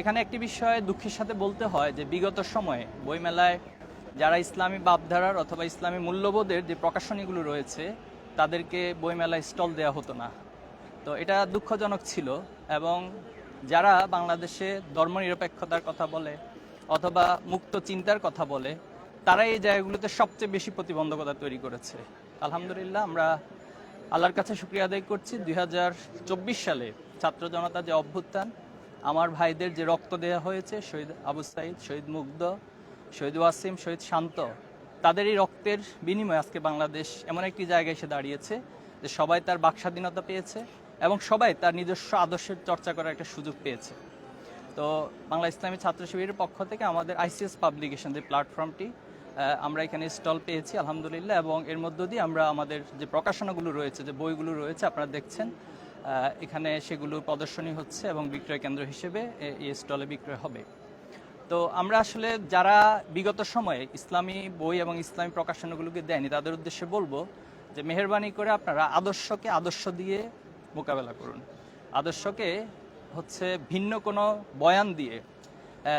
এখানে একটি বিষয়ে দুঃখের সাথে বলতে হয় যে বিগত সময়ে বইমেলায় যারা ইসলামী বাপধারার অথবা ইসলামী মূল্যবোধের যে প্রকাশনীগুলো রয়েছে, তাদেরকে বইমেলায় স্টল দেওয়া হতো না। তো এটা দুঃখজনক ছিল এবং যারা বাংলাদেশে ধর্মনিরপেক্ষতার কথা বলে অথবা মুক্ত চিন্তার কথা বলে তারা এই জায়গাগুলোতে সবচেয়ে বেশি প্রতিবন্ধকতা তৈরি করেছে। আলহামদুলিল্লাহ, আমরা আল্লাহর কাছে শুক্রিয়া আদায় করছি। দুই হাজার চব্বিশ সালে ছাত্র জনতা যে অভ্যুত্থান আমার ভাইদের যে রক্ত দেওয়া হয়েছে, শহীদ আবু সাইদ, শহীদ মুগ্ধ, শহীদ ওয়াসিম, শহীদ শান্ত, তাদের এই রক্তের বিনিময়ে আজকে বাংলাদেশ এমন একটি জায়গায় এসে দাঁড়িয়েছে যে সবাই তার বাক স্বাধীনতা পেয়েছে এবং সবাই তার নিজস্ব আদর্শের চর্চা করার একটা সুযোগ পেয়েছে। তো বাংলা ইসলামী ছাত্র শিবিরের পক্ষ থেকে আমাদের আইসিএস পাবলিকেশন যে প্ল্যাটফর্মটি আমরা এখানে স্টল পেয়েছি, আলহামদুলিল্লাহ, এবং এর মধ্য দিয়ে আমরা আমাদের যে প্রকাশনাগুলো রয়েছে, যে বইগুলো রয়েছে, আপনারা দেখছেন এখানে সেগুলো প্রদর্শনী হচ্ছে এবং বিক্রয় কেন্দ্র হিসেবে এই স্টলে বিক্রয় হবে। তো আমরা আসলে যারা বিগত সময়ে ইসলামী বই এবং ইসলামী প্রকাশনাগুলোকে দেয়নি, তাদের উদ্দেশ্যে বলব যে মেহরবানি করে আপনারা আদর্শকে আদর্শ দিয়ে মোকাবেলা করুন। আদর্শকে হচ্ছে ভিন্ন কোনো বয়ান দিয়ে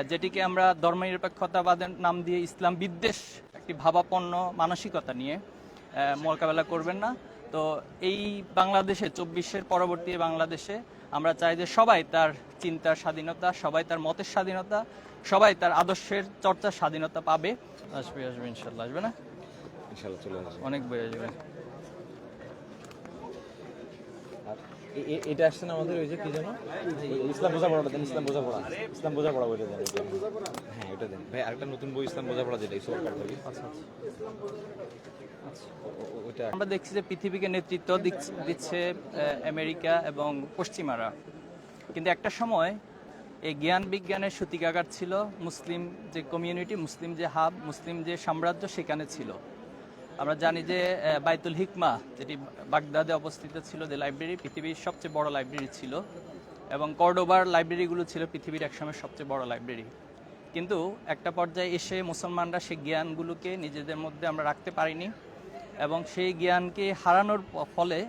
যেটিকে আমরা ধর্মনিরপেক্ষতাবাদের নাম দিয়ে ইসলাম বিদ্বেষ, একটি ভাবাপন্ন মানসিকতা নিয়ে মোকাবেলা করবেন না। তো এই বাংলাদেশে চব্বিশের পরবর্তী বাংলাদেশে আমরা চাই যে সবাই তার চিন্তার স্বাধীনতা সবাই তার মতের স্বাধীনতা সবাই তার আদর্শের চর্চার স্বাধীনতা পাবে। আসবে আসবে ইনশাল্লাহ। আসবে না? ইনশাল্লাহ চলে আসবে। অনেক বই আসবে। এটা আসছে না আমাদের ওই যে কি যেন? ইসলাম বোঝাপড়াটা দেন ইসলাম বোঝাপড়া ইসলাম বোঝাপড়া বইটা দেন। হ্যাঁ এটা দেন। ভাই আরেকটা নতুন বই ইসলাম বোঝাপড়া যেটা ইসলাম আচ্ছা আচ্ছা। ও- ওইটা আমরা দেখছি যে পৃথিবীকে নেতৃত্ব দিচ্ছ- আমেরিকা এবং পশ্চিমারা। কিন্তু একটা সময় এই জ্ঞান বিজ্ঞানের সূতিকাগার ছিল মুসলিম যে কমিউনিটি মুসলিম যে হাব মুসলিম যে সাম্রাজ্য সেখানে ছিল। আমরা জানি যে বাইতুল হিকমা, যেটি বাগদাদে অবস্থিত ছিল যে লাইব্রেরি, পৃথিবীর সবচেয়ে বড় লাইব্রেরি ছিল এবং কর্ডোবার লাইব্রেরিগুলো ছিল পৃথিবীর একসময় সবচেয়ে বড় লাইব্রেরি। কিন্তু একটা পর্যায়ে এসে মুসলমানরা সেই জ্ঞানগুলোকে নিজেদের মধ্যে আমরা রাখতে পারিনি এবং সেই জ্ঞানকে হারানোর ফলে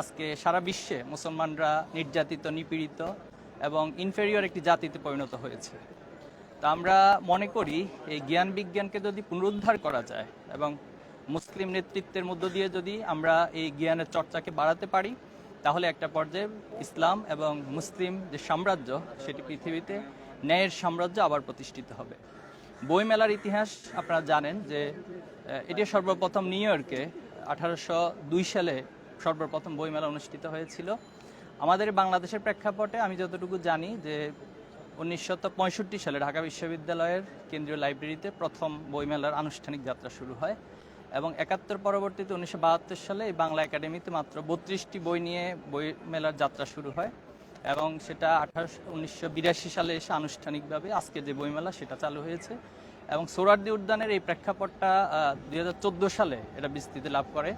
আজকে সারা বিশ্বে মুসলমানরা নির্যাতিত, নিপীড়িত এবং ইনফেরিয়র একটি জাতিতে পরিণত হয়েছে। তা আমরা মনে করি, এই জ্ঞান বিজ্ঞানকে যদি পুনরুদ্ধার করা যায় এবং মুসলিম নেতৃত্বের মধ্য দিয়ে যদি আমরা এই জ্ঞানের চর্চাকে বাড়াতে পারি, তাহলে একটা পর্যায়ে ইসলাম এবং মুসলিম যে সাম্রাজ্য, সেটি পৃথিবীতে ন্যায়ের সাম্রাজ্য আবার প্রতিষ্ঠিত হবে। বইমেলার ইতিহাস আপনারা জানেন যে এটি সর্বপ্রথম নিউ ইয়র্কে আঠারোশো দুই সালে সর্বপ্রথম বইমেলা অনুষ্ঠিত হয়েছিল। আমাদের বাংলাদেশের প্রেক্ষাপটে আমি যতটুকু জানি যে, উনিশশো পঁয়ষট্টি সালে ঢাকা বিশ্ববিদ্যালয়ের কেন্দ্রীয় লাইব্রেরিতে প্রথম বইমেলার আনুষ্ঠানিক যাত্রা শুরু হয়। এবং একাত্তর পরবর্তীতে উনিশশো বাহাত্তর সালে এই বাংলা একাডেমিতে মাত্র বত্রিশটি বই নিয়ে বই মেলার যাত্রা শুরু হয় এবং সেটা আঠাশ উনিশশো সালে এসে আনুষ্ঠানিকভাবে আজকে যে বইমেলা সেটা চালু হয়েছে এবং সোরারদি উদ্যানের এই প্রেক্ষাপটটা দুই হাজার চোদ্দ সালে এটা বিস্তৃতি লাভ করে।